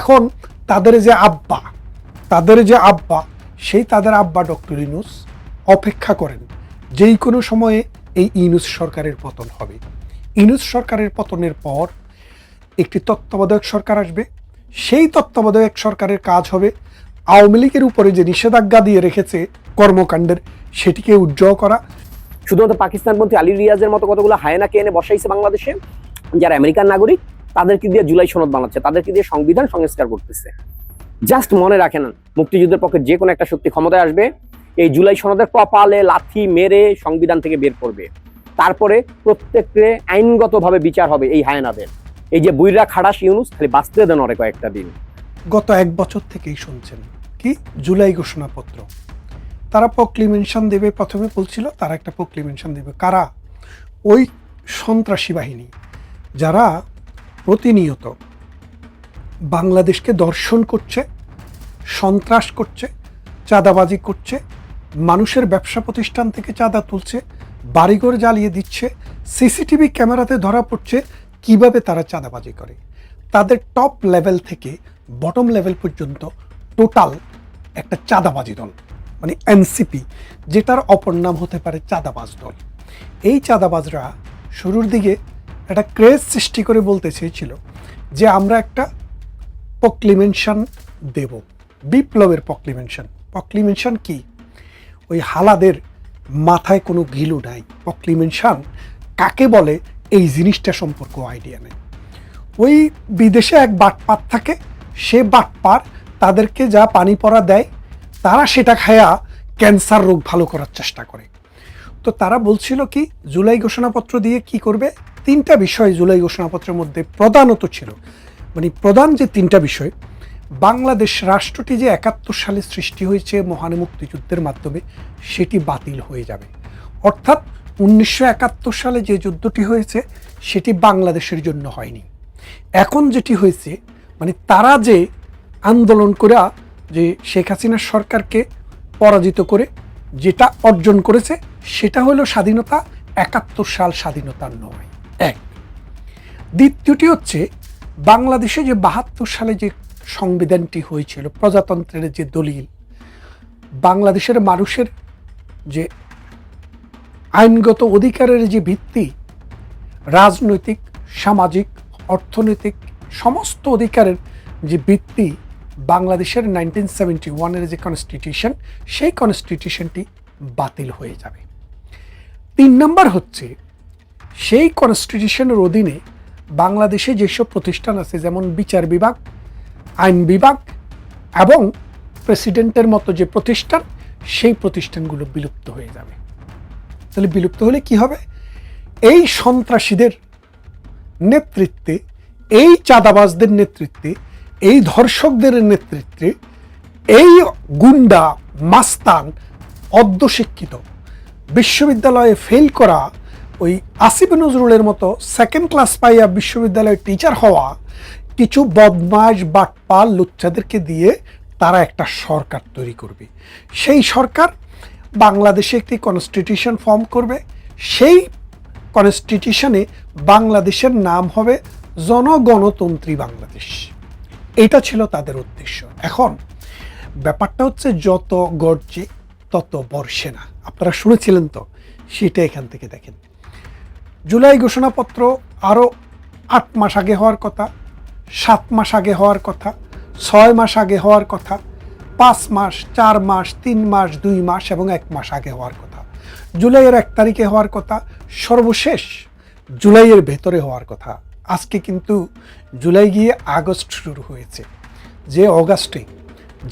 এখন তাদের যে আব্বা, তাদের যে আব্বা, সেই তাদের আব্বা ডক্টর ইনুস অপেক্ষা করেন যেই কোনো সময়ে এই ইনুস সরকারের পতন হবে। ইনুস সরকারের পতনের পর একটি তত্ত্বাবধায়ক সরকার আসবে। সেই তত্ত্বাবধায়ক সরকারের কাজ হবে আওয়ামী লীগের উপরে যে নিষেধাজ্ঞা দিয়ে রেখেছে কর্মকাণ্ডের, সেটিকে উজ্জ্বল করা। শুধুমাত্র পাকিস্তানপন্থী আলী রিয়াজের মতো কতগুলো হায়নাকে এনে বসাইছে বাংলাদেশে, যারা আমেরিকান নাগরিক তাদেরকে দিয়ে জুলাই সনদ বানাচ্ছে, তাদেরকে দিয়ে সংবিধান সংস্কার করতেছে। জাস্ট মনে রাখেন, মুক্তিযুদ্ধের পক্ষে যে কোনো একটা শক্তি ক্ষমতায় আসবে, এই জুলাই সনদের কপালে লাথি মেরে সংবিধান থেকে বের করবে। তারপরে প্রত্যেককে আইনগতভাবে বিচার হবে এই হায়নাদের। এই যে বুইরা খাড়াস ইউনুস, খালি বাঁচতে দেন অনেক কয়েকটা দিন। গত এক বছর থেকেই শুনছেন, কি? জুলাই ঘোষণাপত্র। তারা প্রক্লিমেনশন দেবে প্রথমে বলছিল, তারা একটা প্রক্লিমেনশন দেবে। কারা? ওই সন্ত্রাসী বাহিনী। যারা প্রতিনিয়ত বাংলাদেশকে দর্শন করছে, সন্ত্রাস করছে, চাঁদাবাজি করছে, মানুষের ব্যবসা প্রতিষ্ঠান থেকে চাঁদা তুলছে, বাড়িঘর জ্বালিয়ে দিচ্ছে, সিসিটিভি ক্যামেরাতে ধরা পড়ছে কীভাবে তারা চাঁদাবাজি করে। তাদের টপ লেভেল থেকে বটম লেভেল পর্যন্ত টোটাল একটা চাঁদাবাজি দল মানে এনসিপি যেটার অপর নাম হতে পারে চাঁদাবাজ দল। এই চাঁদাবাজরা শুরুর দিকে একটা ক্রেজ সৃষ্টি করে বলতে চেয়েছিল যে আমরা একটা প্রক্লিমেনশন দেব, বিপ্লবের প্রক্লিমেনশন প্রক্লিমেনশন কি? ওই হালাদের মাথায় কোনো ঘিলু নাই। প্রক্লিমেনশন কাকে বলে এই জিনিসটা সম্পর্কে আইডিয়া নেই। ওই বিদেশে এক বাটপাত থাকে, সে বাটপার তাদেরকে যা পানি পড়া দেয়, তারা সেটা খায়া ক্যান্সার রোগ ভালো করার চেষ্টা করে। তো তারা বলছিল কি, জুলাই ঘোষণাপত্র দিয়ে কি করবে? তিনটা বিষয় জুলাই ঘোষণাপত্রের মধ্যে প্রধানত ছিল। মানে প্রধান যে তিনটা বিষয়, বাংলাদেশ রাষ্ট্রটি যে একাত্তর সালে সৃষ্টি হয়েছে মহান মুক্তিযুদ্ধের মাধ্যমে, সেটি বাতিল হয়ে যাবে। অর্থাৎ উনিশশো একাত্তর সালে যে যুদ্ধটি হয়েছে, সেটি বাংলাদেশের জন্য হয়নি। এখন যেটি হয়েছে মানে তারা যে আন্দোলন করে, যে শেখ হাসিনার সরকারকে পরাজিত করে, যেটা অর্জন করেছে, সেটা হলো স্বাধীনতা, একাত্তর সাল স্বাধীনতার নয়। এক। দ্বিতীয়টি হচ্ছে, বাংলাদেশে যে বাহাত্তর সালে যে সংবিধানটি হয়েছিল, প্রজাতন্ত্রের যে দলিল, বাংলাদেশের মানুষের যে আইনগত অধিকারের যে ভিত্তি, রাজনৈতিক, সামাজিক, অর্থনৈতিক সমস্ত অধিকারের যে ভিত্তি বাংলাদেশের নাইনটিন সেভেন্টি ওয়ানের যে কনস্টিটিউশন, সেই কনস্টিটিউশনটি বাতিল হয়ে যাবে। তিন নম্বর হচ্ছে সেই কনস্টিটিউশনের অধীনে বাংলাদেশে যেসব প্রতিষ্ঠান আছে, যেমন বিচার বিভাগ, আইন বিভাগ এবং প্রেসিডেন্টের মতো যে প্রতিষ্ঠান, সেই প্রতিষ্ঠানগুলো বিলুপ্ত হয়ে যাবে। তাহলে বিলুপ্ত হলে কি হবে? এই সন্ত্রাসীদের নেতৃত্বে, এই চাঁদাবাজদের নেতৃত্বে, এই ধর্ষকদের নেতৃত্বে এই গুন্ডা, মাস্তান অর্ধশিক্ষিত বিশ্ববিদ্যালয়ে ফেল করা ওই আসিফ নজরুলের মতো সেকেন্ড ক্লাস পাইয়া বিশ্ববিদ্যালয়ের টিচার হওয়া কিছু বদমাস বাটপাল লুচ্চাদেরকে দিয়ে তারা একটা সরকার তৈরি করবে। সেই সরকার বাংলাদেশে একটি কনস্টিটিউশন ফর্ম করবে। সেই কনস্টিটিউশনে বাংলাদেশের নাম হবে জনগণতন্ত্রী বাংলাদেশ। এটা ছিল তাদের উদ্দেশ্য। এখন ব্যাপারটা হচ্ছে যত গর্জে তত বর্ষে না। আপনারা শুনেছিলেন তো? সেটা এখান থেকে দেখেন। জুলাই ঘোষণাপত্র আরও আট মাস আগে হওয়ার কথা, সাত মাস আগে হওয়ার কথা, ছয় মাস আগে হওয়ার কথা, পাঁচ মাস, চার মাস, তিন মাস, দুই মাস এবং এক মাস আগে হওয়ার কথা। জুলাইয়ের এক তারিখে হওয়ার কথা, সর্বশেষ জুলাইয়ের ভেতরে হওয়ার কথা। আজকে কিন্তু জুলাই গিয়ে আগস্ট শুরু হয়েছে। যে অগাস্টে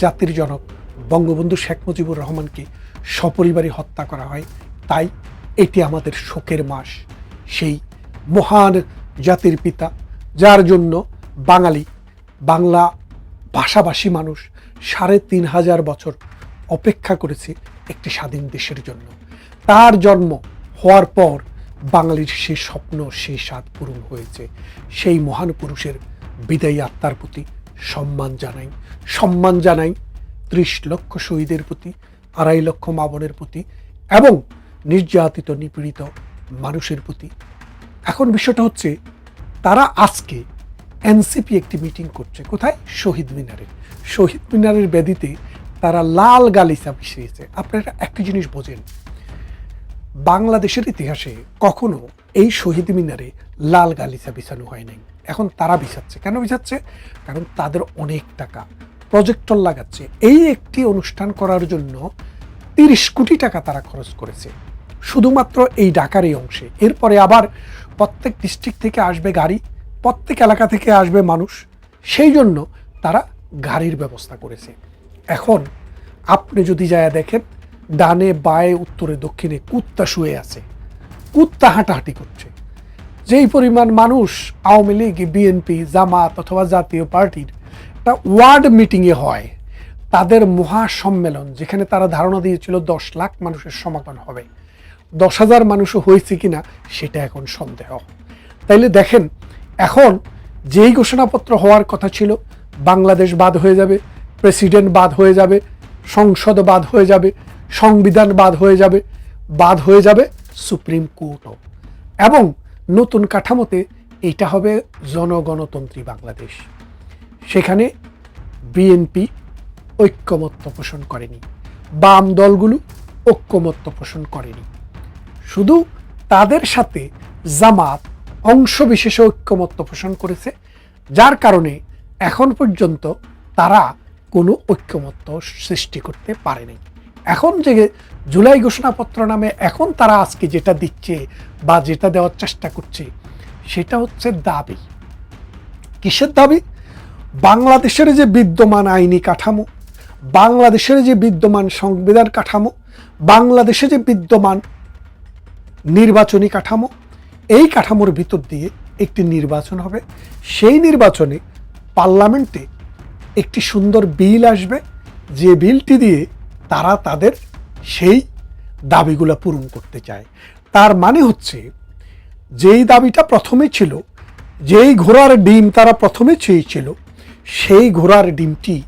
জাতির জনক বঙ্গবন্ধু শেখ মুজিবুর রহমানকে সপরিবারে হত্যা করা হয়, তাই এটি আমাদের শোকের মাস। সেই মহান জাতির পিতা, যার জন্য বাঙালি, বাংলা ভাষাভাষী মানুষ সাড়ে তিন হাজার বছর অপেক্ষা করেছে একটি স্বাধীন দেশের জন্য। তার জন্ম হওয়ার পর বাঙালির সেই স্বপ্ন সেই স্বাদ পূরণ হয়েছে। সেই মহান পুরুষের বিদায়ী আত্মার প্রতি সম্মান জানাই। সম্মান জানাই ত্রিশ লক্ষ শহীদের প্রতি, আড়াই লক্ষ মাবনের প্রতি এবং নির্যাতিত, নিপীড়িত মানুষের প্রতি। এখন বিষয়টা হচ্ছে, তারা আজকে এনসিপি একটি মিটিং করছে। কোথায়? শহীদ মিনারে। শহীদ মিনারের বেদিতে তারা লাল গালিচা বিছিয়েছে আপনারা একটা জিনিস বোঝেন, বাংলাদেশের ইতিহাসে কখনো এই শহীদ মিনারে লাল গালিচা বিছানো হয় নাই। এখন তারা বিছাচ্ছে। কেন বিছাচ্ছে? কারণ তাদের অনেক টাকা, প্রজেক্টর লাগাচ্ছে। এই একটি অনুষ্ঠান করার জন্য তিরিশ কোটি টাকা তারা খরচ করেছে। শুধুমাত্র এই ঢাকার এই অংশে। এরপরে আবার প্রত্যেক ডিস্ট্রিক্ট থেকে আসবে গাড়ি, প্রত্যেক এলাকা থেকে আসবে মানুষ। সেই জন্য তারা গাড়ির ব্যবস্থা করেছে। এখন আপনি যদি যায় দেখেন, ডানে বায়ে, উত্তরে দক্ষিণে কুত্তা শুয়ে আছে। কুত্তা হাঁটাহাঁটি করছে। যেই পরিমাণ মানুষ আওয়ামী লীগ বিএনপি জামাত অথবা জাতীয় পার্টির একটা ওয়ার্ড মিটিংয়ে হয়, তাদের মহাসম্মেলন, যেখানে তারা ধারণা দিয়েছিল দশ লাখ মানুষের সমাগম হবে। দশ হাজার মানুষও হয়েছে কিনা সেটা এখন সন্দেহ। তাইলে দেখেন, এখন যেই ঘোষণাপত্র হওয়ার কথা ছিল, বাংলাদেশ বাদ হয়ে যাবে, প্রেসিডেন্ট বাদ হয়ে যাবে, সংসদ বাদ হয়ে যাবে, সংবিধান বাদ হয়ে যাবে, বাদ হয়ে যাবে সুপ্রিম কোর্টও। এবং নতুন কাঠামোতে এটা হবে জনগণতন্ত্রী বাংলাদেশ। সেখানে বিএনপি ঐক্যমত্য পোষণ করেনি, বাম দলগুলো ঐক্যমত্য পোষণ করেনি। শুধু তাদের সাথে জামাত অংশ বিশেষে ঐক্যমত্য পোষণ করেছে, যার কারণে এখন পর্যন্ত তারা কোনো ঐক্যমত্য সৃষ্টি করতে পারেনি এখন যে জুলাই ঘোষণাপত্র নামে এখন তারা আজকে যেটা দিচ্ছে বা যেটা দেওয়ার চেষ্টা করছে, সেটা হচ্ছে দাবি। কিসের দাবি? বাংলাদেশের যে বিদ্যমান আইনি কাঠামো, বাংলাদেশের যে বিদ্যমান সংবিধান কাঠামো, বাংলাদেশে যে বিদ্যমান নির্বাচনী কাঠামো। এই কাঠামোর ভিতর দিয়ে একটি নির্বাচন হবে। সেই নির্বাচনে পার্লামেন্টে একটি সুন্দর বিল আসবে। যে বিলটি দিয়ে তারা তাদের সেই দাবিগুলো পূরণ করতে চায়। তার মানে হচ্ছে, যেই দাবিটা প্রথমে ছিল, যেই ঘোড়ার ডিম তারা প্রথমে চেয়েছিল, সেই ঘোড়ার ডিমটি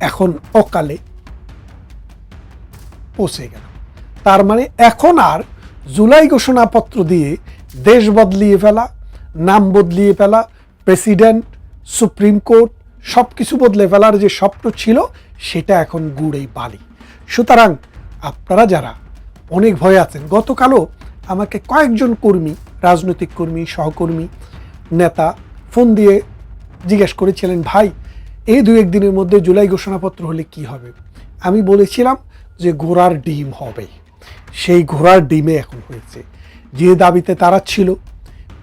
এখন অকালে পৌঁছে গেল। তার মানে এখন আর জুলাই ঘোষণাপত্র দিয়ে দেশ বদলিয়ে ফেলা, নাম বদলিয়ে ফেলা, প্রেসিডেন্ট, সুপ্রিম কোর্ট সব কিছু বদলে ফেলার যে স্বপ্ন ছিল, সেটা এখন গুড়েই বালি। সুতরাং আপনারা যারা অনেক ভয়ে আছেন, গতকালও আমাকে কয়েকজন কর্মী, রাজনৈতিক কর্মী, সহকর্মী, নেতা ফোন দিয়ে জিজ্ঞেস করেছিলেন, ভাই, এই দু একদিনের মধ্যে জুলাই ঘোষণাপত্র হলে কি হবে? আমি বলেছিলাম যে ঘোড়ার ডিম হবে। সেই ঘোড়ার ডিমে এখন হয়েছে। যে দাবিতে তারা ছিল,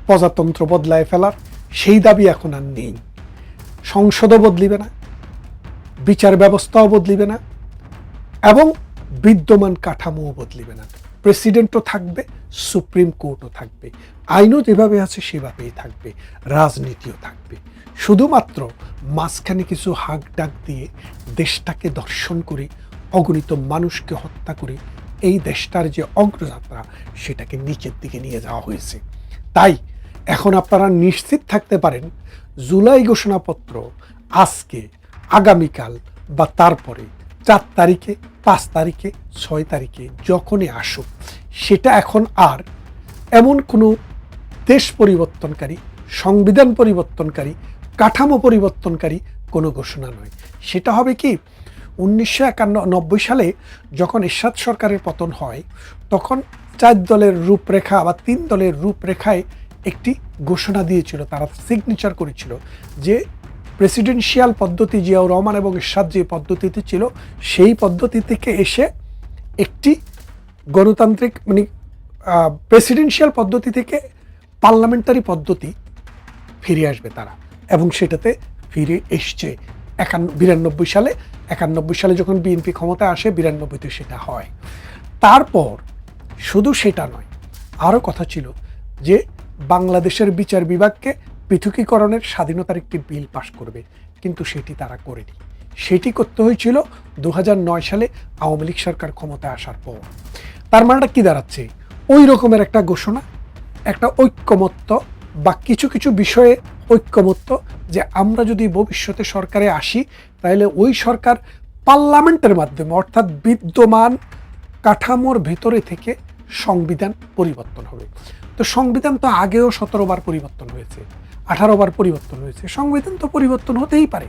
প্রজাতন্ত্র বদলায় ফেলার, সেই দাবি এখন আর নেই। সংসদও বদলিবে না, বিচার ব্যবস্থাও বদলিবে না, এবং বিদ্যমান কাঠামোও বদলিবে না। প্রেসিডেন্টও থাকবে, সুপ্রিম কোর্টও থাকবে। আইনও যেভাবে আছে, সেভাবেই থাকবে। রাজনীতিও থাকবে। শুধুমাত্র মাঝখানে কিছু হাক ডাক দিয়ে দেশটাকে দর্শন করে, অগণিত মানুষকে হত্যা করে এই দেশটার যে অগ্রযাত্রা, সেটাকে নিচের দিকে নিয়ে যাওয়া হয়েছে। তাই এখন আপনারা নিশ্চিত থাকতে পারেন, জুলাই ঘোষণাপত্র আজকে, আগামীকাল বা তারপরে চার তারিখে, পাঁচ তারিখে, ছয় তারিখে যখনই আসুক, সেটা এখন আর এমন কোনো দেশ পরিবর্তনকারী, সংবিধান পরিবর্তনকারী, কাঠামো পরিবর্তনকারী কোনো ঘোষণা নয়। সেটা হবে কি? উনিশশো একান্ন নব্বই সালে যখন এরশাদ সরকারের পতন হয়, তখন চার দলের রূপরেখা বা তিন দলের রূপরেখায় একটি ঘোষণা দিয়েছিল, তারা সিগনেচার করেছিল যে প্রেসিডেন্সিয়াল পদ্ধতি জিয়াউর রহমান এবং এরশাদ যে পদ্ধতিতে ছিল, সেই পদ্ধতি থেকে এসে একটি গণতান্ত্রিক মানে প্রেসিডেন্সিয়াল পদ্ধতি থেকে পার্লামেন্টারি পদ্ধতি ফিরে আসবে তারা এবং সেটাতে ফিরে এসছে একান্ন, বিরানব্বই সালে। একানব্বই সালে যখন বিএনপি ক্ষমতায় আসে, বিরানব্বইতে সেটা হয়। তারপর শুধু সেটা নয় আরও কথা ছিল যে বাংলাদেশের বিচার বিভাগকে পৃথকীকরণের স্বাধীনতার একটি বিল পাশ করবে, কিন্তু সেটি তারা করেনি। সেটি করতে হয়েছিল দু হাজার নয় সালে আওয়ামী লীগ সরকার ক্ষমতায় আসার পর। তার মানেটা কি দাঁড়াচ্ছে? ওই রকমের একটা ঘোষণা, একটা ঐক্যমত্য বা কিছু কিছু বিষয়ে ঐক্যমত্য যে আমরা যদি ভবিষ্যতে সরকারে আসি তাহলে ওই সরকার পার্লামেন্টের মাধ্যমে, অর্থাৎ বিদ্যমান কাঠামোর ভেতরে থেকে সংবিধান পরিবর্তন হবে। তো সংবিধান তো আগেও সতেরো বার পরিবর্তন হয়েছে, আঠারো বার পরিবর্তন হয়েছে। সংবিধান তো পরিবর্তন হতেই পারে।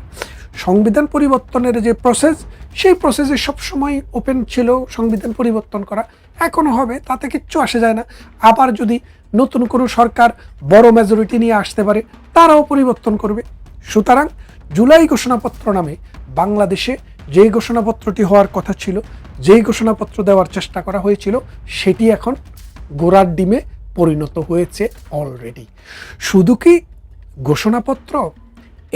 সংবিধান পরিবর্তনের যে প্রসেস সেই প্রসেসে সবসময় ওপেন ছিল সংবিধান পরিবর্তন করা। এখনও হবে তাতে কিচ্ছু আসে যায় না। আবার যদি নতুন কোনো সরকার বড় মেজরিটি নিয়ে আসতে পারে, তারাও পরিবর্তন করবে। সুতরাং জুলাই ঘোষণাপত্র নামে বাংলাদেশে যেই ঘোষণাপত্রটি হওয়ার কথা ছিল, যেই ঘোষণাপত্র দেওয়ার চেষ্টা করা হয়েছিল, সেটি এখন গোড়ার ডিমে পরিণত হয়েছে অলরেডি শুধু কি ঘোষণাপত্র?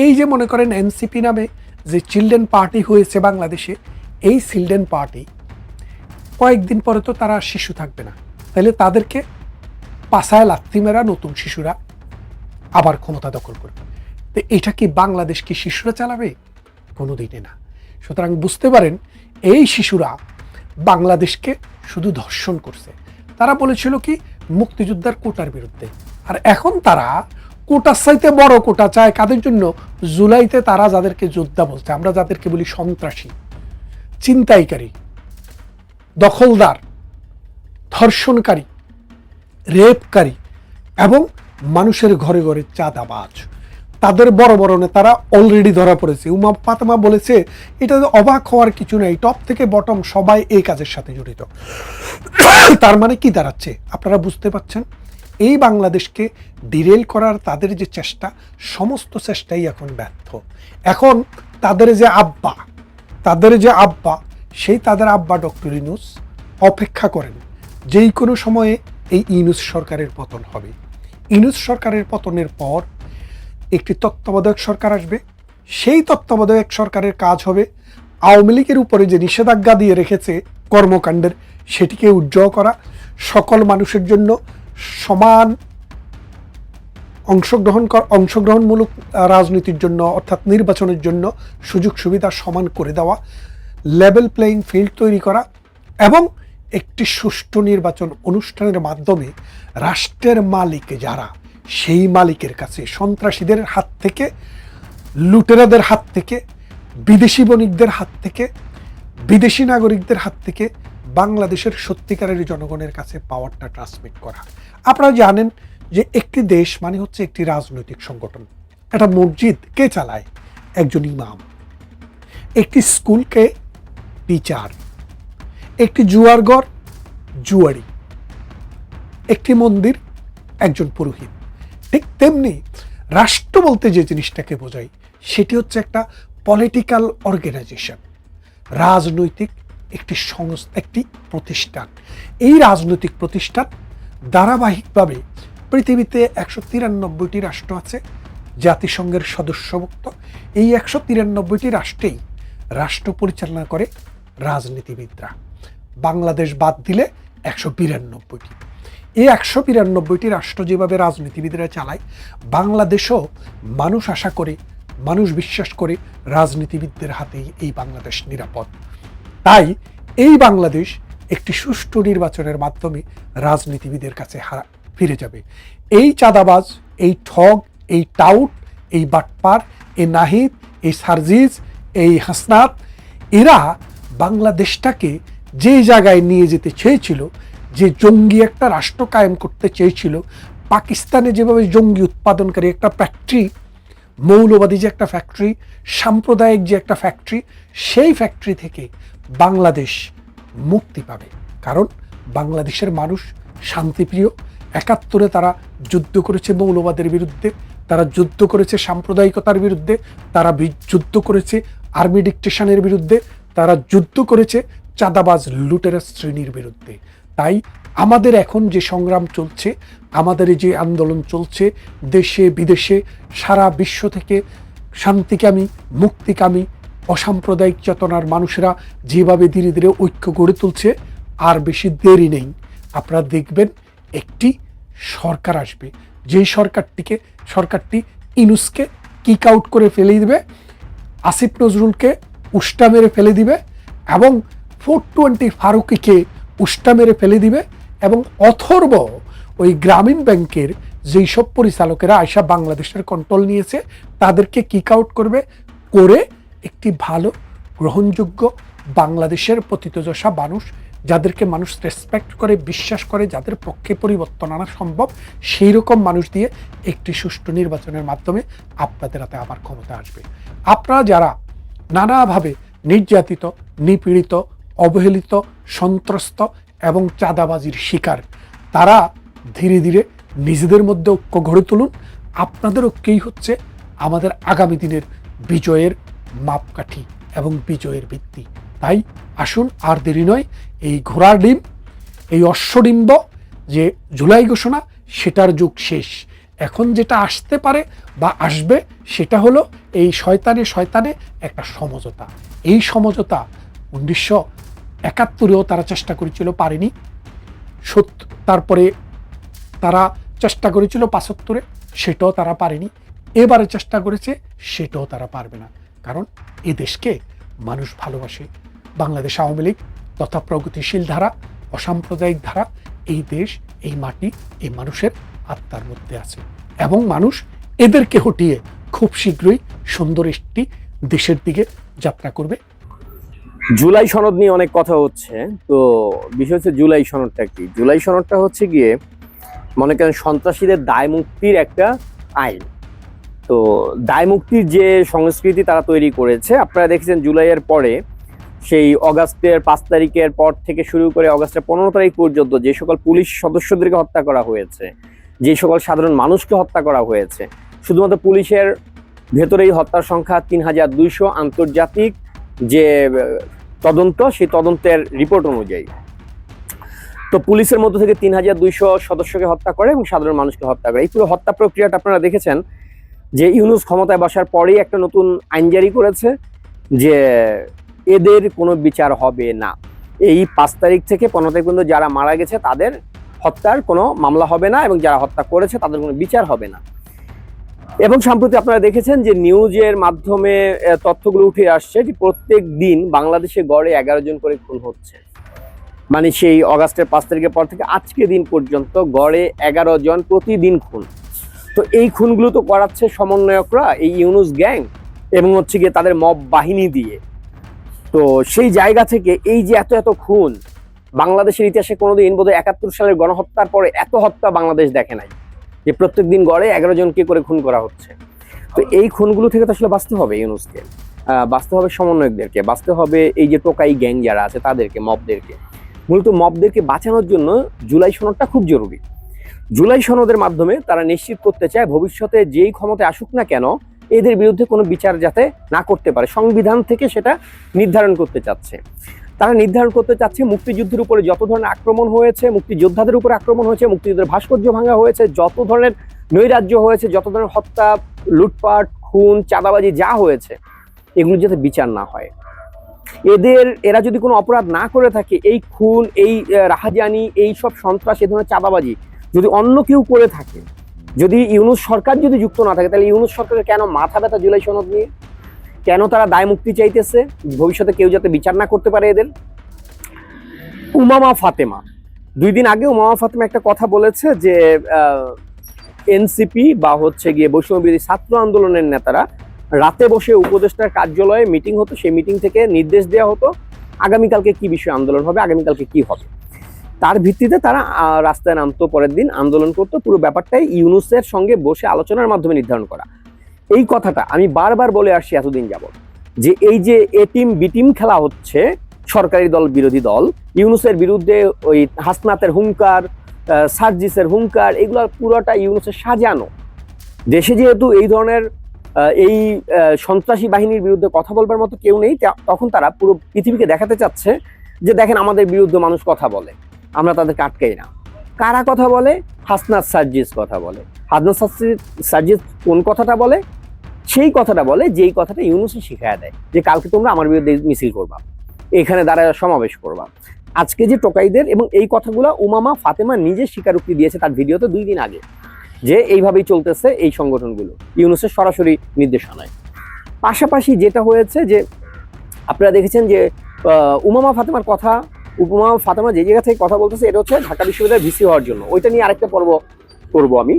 এই যে মনে করেন এনসিপি নামে যে চিলড্রেন পার্টি হয়েছে বাংলাদেশে, এই চিলড্রেন পার্টি কয়েকদিন পরে তো তারা শিশু থাকবে না। তাহলে তাদেরকে পাশায় লাথি মেরা নতুন শিশুরা আবার ক্ষমতা দখল করবে। তো এটা কি বাংলাদেশ কি শিশুরা চালাবে? কোনোদিনই না। সুতরাং বুঝতে পারেন, এই শিশুরা বাংলাদেশকে শুধু ধর্ষণ করছে। তারা বলেছিল কি, মুক্তিযোদ্ধার কোটার বিরুদ্ধে। আর এখন তারা কোটার চাইতে বড় কোটা চায় কাদের জন্য? জুলাইতে তারা যাদেরকে যোদ্ধা বলছে, আমরা যাদেরকে বলি সন্ত্রাসী চিন্তাইকারী দখলদার, ধর্ষণকারী, রেপকারী এবং মানুষের ঘরে ঘরে চাঁদাবাজ। তাদের বড় বড় নেতারা অলরেডি ধরা পড়েছে। উমা পাতমা বলেছে, এটা অবাক হওয়ার কিছু নেই টপ থেকে বটম সবাই এই কাজের সাথে জড়িত। তার মানে কি দাঁড়াচ্ছে? আপনারা বুঝতে পারছেন? এই বাংলাদেশকে ডিরেল করার তাদের যে চেষ্টা, সমস্ত চেষ্টাই এখন ব্যর্থ। এখন তাদের যে আব্বা, তাদের যে আব্বা, সেই তাদের আব্বা ডক্টর ইনুস অপেক্ষা করেন, যেই কোনো সময়ে এই ইনুস সরকারের পতন হবে। ইনুস সরকারের পতনের পর একটি তত্ত্বাবধায়ক সরকার আসবে। সেই তত্ত্বাবধায়ক সরকারের কাজ হবে আওয়ামী লীগের উপরে যে নিষেধাজ্ঞা দিয়ে রেখেছে কর্মকাণ্ডের, সেটিকে উজ্জ্বল করা। সকল মানুষের জন্য সমান অংশগ্রহণ অংশগ্রহণমূলক রাজনীতির জন্য অর্থাৎ নির্বাচনের জন্য সুযোগ সুবিধা সমান করে দেওয়া লেভেল প্লেয়িং ফিল্ড তৈরি করা এবং একটি সুষ্ঠু নির্বাচন অনুষ্ঠানের মাধ্যমে রাষ্ট্রের মালিক যারা সেই মালিকের কাছে, সন্ত্রাসীদের হাত থেকে, লুটেরাদের হাত থেকে, বিদেশি বণিকদের হাত থেকে, বিদেশি নাগরিকদের হাত থেকে বাংলাদেশের সত্যিকারের জনগণের কাছে পাওয়ারটা ট্রান্সমিট করা। আপনারা জানেন যে একটি দেশ মানে হচ্ছে একটি রাজনৈতিক সংগঠন। একটা মসজিদ কে চালায়? একজন ইমাম। একটি স্কুলকে টিচার। একটি জুয়ারগড় জুয়ারি। একটি মন্দির? একজন পুরোহিত। ঠিক তেমনি রাষ্ট্র বলতে যে জিনিসটাকে বোঝায়, সেটি হচ্ছে একটা পলিটিক্যাল অর্গানাইজেশন রাজনৈতিক একটি সংস্থা, একটি প্রতিষ্ঠান। এই রাজনৈতিক প্রতিষ্ঠান ধারাবাহিকভাবে পৃথিবীতে একশো তিরানব্বইটি রাষ্ট্র আছে, জাতিসংঘের সদস্যভুক্ত। এই একশো তিরানব্বইটি রাষ্ট্রেই রাষ্ট্র পরিচালনা করে রাজনীতিবিদরা। বাংলাদেশ বাদ দিলে একশো বিরানব্বইটি। এই একশো বিরানব্বইটি রাষ্ট্র যেভাবে রাজনীতিবিদরা চালায়, বাংলাদেশও মানুষ আশা করে, মানুষ বিশ্বাস করে রাজনীতিবিদদের হাতেই এই বাংলাদেশ নিরাপদ। তাই এই বাংলাদেশ একটি সুষ্ঠু নির্বাচনের মাধ্যমে রাজনীতিবিদের কাছে হারা ফিরে যাবে। এই চাঁদাবাজ, এই ঠগ, এই টাউট, এই বাটপার, এই নাহিদ, এই সার্জিজ এই হাসনাত, এরা বাংলাদেশটাকে যে জায়গায় নিয়ে যেতে চেয়েছিল যে জঙ্গি একটা রাষ্ট্র কায়েম করতে চেয়েছিল, পাকিস্তানে যেভাবে জঙ্গি উৎপাদনকারী একটা ফ্যাক্টরি মৌলবাদী যে একটা ফ্যাক্টরি সাম্প্রদায়িক যে একটা ফ্যাক্টরি সেই ফ্যাক্টরি থেকে বাংলাদেশ মুক্তি পাবে। কারণ বাংলাদেশের মানুষ শান্তিপ্রিয়, একাত্তরে তারা যুদ্ধ করেছে মৌলবাদের বিরুদ্ধে, তারা যুদ্ধ করেছে সাম্প্রদায়িকতার বিরুদ্ধে, তারা যুদ্ধ করেছে আর্মি ডিকটেশনের বিরুদ্ধে, তারা যুদ্ধ করেছে চাঁদাবাজ লুটেরা শ্রেণির বিরুদ্ধে। তাই আমাদের এখন যে সংগ্রাম চলছে, আমাদের যে আন্দোলন চলছে, দেশে, বিদেশে, সারা বিশ্ব থেকে শান্তিকামী মুক্তিকামী অসাম্প্রদায়িক চেতনার মানুষেরা যেভাবে ধীরে ধীরে ঐক্য গড়ে তুলছে, আর বেশি দেরি নেই। আপনারা দেখবেন একটি সরকার আসবে। যেই সরকারটিকে, সরকারটি ইনুসকে কিক আউট করে ফেলে দিবে, আসিফ নজরুলকে উষ্টা মেরে ফেলে দিবে এবং ফোর টোয়েন্টি ফারুকিকে উষ্টা মেরে ফেলে দিবে এবং অথর্ব ওই গ্রামীণ ব্যাংকের যেই সব পরিচালকেরা আয়সা বাংলাদেশের কন্ট্রোল নিয়েছে, তাদেরকে কিক আউট করবে করে একটি ভালো, গ্রহণযোগ্য বাংলাদেশের পতিতযশা মানুষ যাদেরকে মানুষ রেসপেক্ট করে, বিশ্বাস করে, যাদের পক্ষে পরিবর্তন আনা সম্ভব সেই রকম মানুষ দিয়ে একটি সুষ্ঠু নির্বাচনের মাধ্যমে আপনাদের হাতে আবার ক্ষমতা আসবে। আপনারা যারা নানাভাবে নির্যাতিত, নিপীড়িত অবহেলিত, সন্ত্রস্ত এবং চাঁদাবাজির শিকার। তারা ধীরে ধীরে নিজেদের মধ্যে ঐক্য গড়ে তুলুন। আপনাদের ঐক্যই হচ্ছে আমাদের আগামী দিনের বিজয়ের মাপকাঠি এবং বিজয়ের ভিত্তি। তাই আসুন, আর দেরি নয়, এই ঘোড়ার ডিম, এই অশ্বডিম্ব যে জুলাই ঘোষণা, সেটার যুগ শেষ। এখন যেটা আসতে পারে বা আসবে, সেটা হলো এই শয়তানে শয়তানে একটা সমঝোতা। এই সমঝোতা উনিশশো একাত্তরেও তারা চেষ্টা করেছিল পারেনি। সত্য তারপরে তারা চেষ্টা করেছিল পাঁচাত্তরে, সেটাও তারা পারেনি। এবারে চেষ্টা করেছে, সেটাও তারা পারবে না। কারণ এ দেশকে মানুষ ভালোবাসে। বাংলাদেশ আওয়ামী লীগ তথা প্রগতিশীল ধারা, অসাম্প্রদায়িক ধারা, এই দেশ, এই মাটি, এই মানুষের আত্মার মধ্যে আছে। এবং মানুষ এদেরকে হটিয়ে খুব শীঘ্রই সুন্দর একটি দেশের দিকে যাত্রা করবে। জুলাই সনদ নিয়ে অনেক কথা হচ্ছে। তো বিষয় হচ্ছে জুলাই সনদটা কি? জুলাই সনদটা হচ্ছে গিয়ে মনে করেন সন্ত্রাসীদের দায় মুক্তির একটা আইন। তো দায় মুক্তির যে সংস্কৃতি তারা তৈরি করেছে, আপনারা দেখেছেন জুলাইয়ের পরে সেই অগাস্টের পাঁচ তারিখের পর থেকে শুরু করে অগাস্টের পনেরো তারিখ পর্যন্ত যে সকল পুলিশ সদস্যদেরকে হত্যা করা হয়েছে, যে সকল সাধারণ মানুষকে হত্যা করা হয়েছে, শুধুমাত্র পুলিশের ভেতরেই হত্যার সংখ্যা তিন হাজার দুইশো আন্তর্জাতিক যে তদন্ত, সেই তদন্তের রিপোর্ট অনুযায়ী। তো পুলিশের মধ্যে থেকে তিন হাজার দুইশো সদস্যকে হত্যা করে এবং সাধারণ মানুষকে হত্যা করে। এই পুরো হত্যা প্রক্রিয়াটা আপনারা দেখেছেন যে ইউনুস ক্ষমতায় বসার পরেই একটা নতুন আইন জারি করেছে যে এদের কোনো বিচার হবে না। এই পাঁচ তারিখ থেকে পনেরো তারিখ পর্যন্ত যারা মারা গেছে তাদের হত্যার কোনো মামলা হবে না এবং যারা হত্যা করেছে তাদের কোনো বিচার হবে না। এবং সম্প্রতি আপনারা দেখেছেন যে নিউজের মাধ্যমে তথ্যগুলো উঠে আসছে যে প্রত্যেক দিন বাংলাদেশে গড়ে এগারো জন করে খুন হচ্ছে। মানে সেই অগাস্টের পাঁচ তারিখের পর থেকে আজকে দিন পর্যন্ত গড়ে এগারো জন প্রতিদিন খুন। তো এই খুনগুলো তো করাচ্ছে সমন্বয়করা, এই ইউনুস গ্যাং এবং হচ্ছে গিয়ে তাদের মব বাহিনী দিয়ে। তো সেই জায়গা থেকে এই যে এত এত খুন, বাংলাদেশের ইতিহাসে কোনোদিন বোধহয় একাত্তর সালের গণহত্যার পরে এত হত্যা বাংলাদেশ দেখে নাই। যে প্রত্যেক দিন গড়ে এগারো জনকে করে খুন করা হচ্ছে। তো এই খুনগুলো থেকে তো আসলে বাঁচতে হবে ইউনুসকে। বাঁচতে হবে সমন্বয়কদেরকে, বাঁচতে হবে এই যে টোকাই গ্যাং যারা আছে তাদেরকে, মবদেরকে। মূলত মবদেরকে বাঁচানোর জন্য জুলাই সনদটা খুব জরুরি। জুলাই সনদের মাধ্যমে তারা নিশ্চিত করতে চায় ভবিষ্যতে যেই ক্ষমতায় আসুক না কেন এদের বিরুদ্ধে কোনো বিচার যাতে না করতে পারে। সংবিধান থেকে সেটা নির্ধারণ করতে চাচ্ছে। তারা নির্ধারণ করতে চাচ্ছে মুক্তিযুদ্ধের উপরে যত ধরনের আক্রমণ হয়েছে, মুক্তিযোদ্ধাদের উপরে আক্রমণ হয়েছে, মুক্তিযুদ্ধের ভাস্কর্য ভাঙা হয়েছে, যত ধরনের নৈরাজ্য হয়েছে, যত ধরনের হত্যা, লুটপাট, খুন, চাঁদাবাজি যা হয়েছে এগুলো যাতে বিচার না হয়। এদের, এরা যদি কোনো অপরাধ না করে থাকে, এই খুন, এই রাহাজানি, এই সব সন্ত্রাস, এ ধরনের চাঁদাবাজি যদি অন্য কেউ করে থাকে, যদি ইউনুস সরকার যদি যুক্ত না থাকে, তাহলে ইউনুস সরকারের কেন মাথা ব্যথা জুলাই সনদ নিয়ে? কেন তারা দায় মুক্তি চাইতেছে? ভবিষ্যতে কেউ যাতে বিচার না করতে পারে এদের? উমামা ফাতেমা। দুই দিন আগে উমামা ফাতেমা একটা কথা বলেছে যে এনসিপি বা হচ্ছে গিয়ে বৈষম্যবিরোধী ছাত্র আন্দোলনের নেতারা রাতে বসে উপদেষ্টার কার্যালয়ে মিটিং হতো, সেই মিটিং থেকে নির্দেশ দেওয়া হতো আগামীকালকে কি বিষয়ে আন্দোলন হবে, আগামীকালকে কি হবে। তার ভিত্তিতে তারা রাস্তায় নামতো, পরের দিন আন্দোলন করতো, পুরো ব্যাপারটাই ইউনুসের সঙ্গে বসে আলোচনার মাধ্যমে নির্ধারণ করা। এই কথাটা আমি বারবার বলে আসছি এতদিন যাবত যে এই যে এ টিম, বি টিম খেলা হচ্ছে, সরকারি দল, বিরোধী দল, ইউনুসের বিরুদ্ধে ওই হাসনাতের হুঙ্কার সার্জিসের হুঙ্কার, এগুলো পুরোটা ইউনুসের সাজানো। দেশে যেহেতু এই ধরনের এই সন্ত্রাসী বাহিনীর বিরুদ্ধে কথা বলবার মতো কেউ নেই তখন তারা পুরো পৃথিবীকে দেখাতে চাচ্ছে, যে দেখেন আমাদের বিরুদ্ধে মানুষ কথা বলে, আমরা তাদেরকে আটকাই না। কারা কথা বলে? হাসনাত সার্জিস কথা বলে। হাসনাত সার্জিস কোন কথাটা বলে? সেই কথাটা বলে, যেই কথাটা ইউনুসে শিখায় দেয়, যে কালকে তোমরা আমার বিরুদ্ধে মিছিল করবা, এখানে দাঁড়ায় সমাবেশ করবা। আজকে যে টোকাইদের এবং এই কথাগুলো উমামা ফাতেমা নিজে স্বীকারোক্তি দিয়েছে তার ভিডিওতে দুই দিন আগে, যে এইভাবেই চলতেছে এই সংগঠনগুলো, ইউনুসের সরাসরি নির্দেশনায়। পাশাপাশি যেটা হয়েছে যে, আপনারা দেখেছেন যে উমামা ফাতেমার কথা, উমামা ফাতেমা যে জায়গা থেকে কথা বলতেছে, এটা হচ্ছে ঢাকা বিশ্ববিদ্যালয়ের ভিসি হওয়ার জন্য। ওইটা নিয়ে আরেকটা পর্ব করব আমি।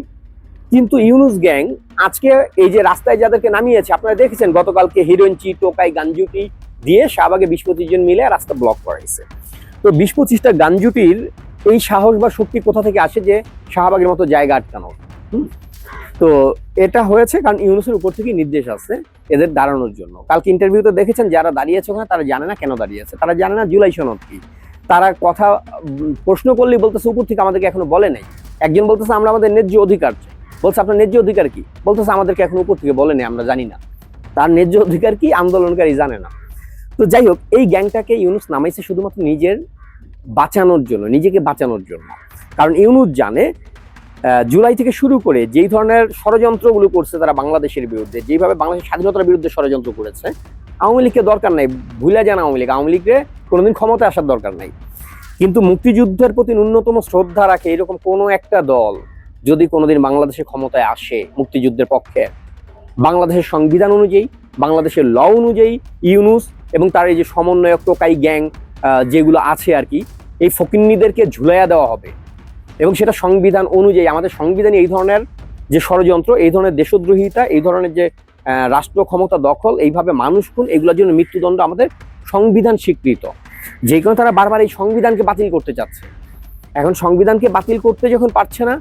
কিন্তু ইউনুস গ্যাং আজকে এই যে রাস্তায় যাদেরকে নামিয়েছে, আপনারা দেখেছেন গতকালকে হিরোইনচি টোকাই, গাঞ্জুটি দিয়ে শাহবাগে বিশ পঁচিশ জন মিলে রাস্তা ব্লক করাইছে তো বিশ পঁচিশটা গাঞ্জুটির এই সাহস বা শক্তি কোথা থেকে আসে যে শাহবাগের মতো জায়গা আটকানো? তো এটা হয়েছে কারণ ইউনুসের উপর থেকে নির্দেশ আছে এদের দাঁড়ানোর জন্য। কালকে ইন্টারভিউতে দেখেছেন যারা দাঁড়িয়েছে ওখানে, তারা জানে না কেন দাঁড়িয়েছে তারা জানে না জুলাই সনদ কি। তারা কথা প্রশ্ন করলেই বলতেছে, উপর থেকে আমাদেরকে এখনও বলে নাই। একজন বলতেছে, আমরা আমাদের ন্যায্য অধিকার চাই। বলছে, আপনার ন্যায্য অধিকার কি? বলতেছে, আমাদেরকে এখন উপর থেকে বলেনি, আমরা জানি না। তার ন্যায্য অধিকার কি? আন্দোলনকারী জানে না। তো যাই হোক, এই গ্যাংটাকে ইউনুস নামাইছে শুধুমাত্র নিজের বাঁচানোর জন্য, নিজেকে বাঁচানোর জন্য। কারণ ইউনুস জানে জুলাই থেকে শুরু করে যেই ধরনের ষড়যন্ত্রগুলো করছে তারা বাংলাদেশের বিরুদ্ধে, যেইভাবে বাংলাদেশের স্বাধীনতার বিরুদ্ধে ষড়যন্ত্র করেছে, আওয়ামী লীগকে দরকার নাই, ভুলে যান আওয়ামী লীগ। আওয়ামী লীগকে কোনোদিন ক্ষমতায় আসার দরকার নাই। কিন্তু মুক্তিযুদ্ধের প্রতি ন্যূনতম শ্রদ্ধা রাখে এরকম কোনো একটা দল যদি কোনোদিন বাংলাদেশে ক্ষমতায় আসে মুক্তিযুদ্ধের পক্ষে, বাংলাদেশের সংবিধান অনুযায়ী, বাংলাদেশের ল অনুযায়ী ইউনুস এবং তার এই যে সমন্বয়ক টোকাই গ্যাং যেগুলো আছে আর কি, এই ফকিন্নিদেরকে ঝুলাইয়া দেওয়া হবে। এবং সেটা সংবিধান অনুযায়ী, আমাদের সংবিধানে এই ধরনের যে ষড়যন্ত্র, এই ধরনের দেশদ্রোহিতা, এই ধরনের যে রাষ্ট্র ক্ষমতা দখল, এইভাবে মানুষ খুন এগুলোর জন্য মৃত্যুদণ্ড আমাদের সংবিধান স্বীকৃত। যে কারণে তারা বারবার এই সংবিধানকে বাতিল করতে চাচ্ছে। এখন সংবিধানকে বাতিল করতে যখন পারছে না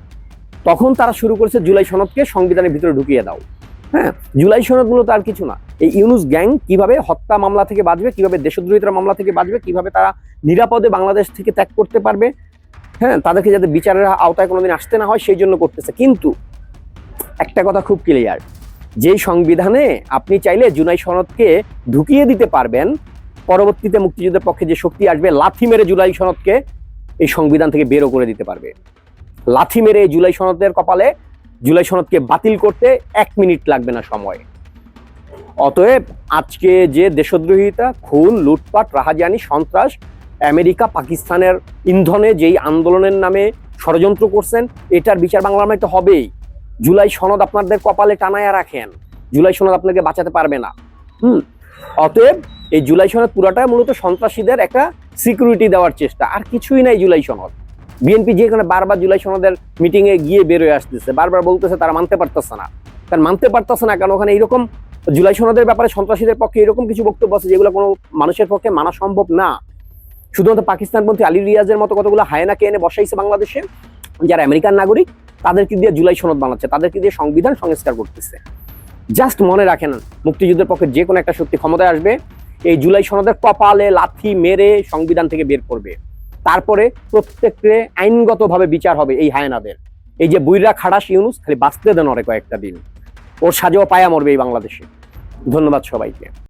তখন তারা শুরু করেছে জুলাই সনদকে সংবিধানের ভিতরে ঢুকিয়ে দাও। হ্যাঁ জুলাই সনদ মূলত আর কিছু না। এই ইউনুস গ্যাং কীভাবে হত্যা মামলা থেকে বাঁচবে, কীভাবে দেশদ্রোহিতার মামলা থেকে বাঁচবে, কীভাবে তারা নিরাপদে বাংলাদেশ থেকে ত্যাগ করতে পারবে হ্যাঁ তাদেরকে যাতে বিচারের আওতায় কোনোদিন আসতে না হয়, সেই জন্য করতেছে। কিন্তু একটা কথা খুব ক্লিয়ার যেই সংবিধানে আপনি চাইলে জুলাই সনদকে ঢুকিয়ে দিতে পারবেন, পরবর্তীতে মুক্তিযুদ্ধের পক্ষে যে শক্তি আসবে, লাথি মেরে জুলাই সনদকে এই সংবিধান থেকে বেরো করে দিতে পারবে। লাথি মেরে জুলাই সনদের কপালে, জুলাই সনদকে বাতিল করতে এক মিনিট লাগবে না সময়। অতএব আজকে যে দেশদ্রোহিতা, খুন, লুটপাট, রাহাজানি, সন্ত্রাস, আমেরিকা, পাকিস্তানের ইন্ধনে যেই আন্দোলনের নামে ষড়যন্ত্র করছেন, এটার বিচার বাংলার মাটিতে হবেই। জুলাই সনদ আপনাদের কপালে টানায়া রাখেন। জুলাই সনদ আপনাকে বাঁচাতে পারবে না। হুম। অতএব এই জুলাই সনদ পুরাটা মূলত সন্ত্রাসীদের একটা সিকিউরিটি দেওয়ার চেষ্টা। আর কিছুই নাই জুলাই সনদ। বিএনপি যেখানে বারবার জুলাই সনদের মিটিং এ গিয়ে বেরোয় আসতেছে, বারবার বলতেছে তারা মানতে পারতেছে না। কারণ মানতে পারতেছে না, কারণ ওখানে এরকম জুলাই সনদের ব্যাপারে সন্ত্রাসীদের পক্ষে এরকম কিছু বক্তব্য আছে যেগুলো কোনো মানুষের পক্ষে মানা সম্ভব না। শুধুমাত্র পাকিস্তানপন্থী আলী রিয়াজের মতো কতগুলো হায়নাকে এনে বসাইছে বাংলাদেশে, যারা আমেরিকান নাগরিক, তাদেরকে দিয়ে জুলাই সনদ বানাচ্ছে, তাদেরকে দিয়ে সংবিধান সংস্কার করতেছে। জাস্ট মনে রাখেন, মুক্তিযুদ্ধের পক্ষে যে কোনো একটা শক্তি ক্ষমতায় আসবে, এই জুলাই সনদের কপালে লাথি মেরে সংবিধান থেকে বের করবে। তারপরে প্রত্যেককে আইনগতভাবে বিচার হবে এই হায়নাদের। এই যে বুইরা খাড়াস ইউনুস খালি বাঁচতে দেন ওরে কয়েকটা দিন। ওর সাজেও পায়া মরবে এই বাংলাদেশে। ধন্যবাদ সবাইকে।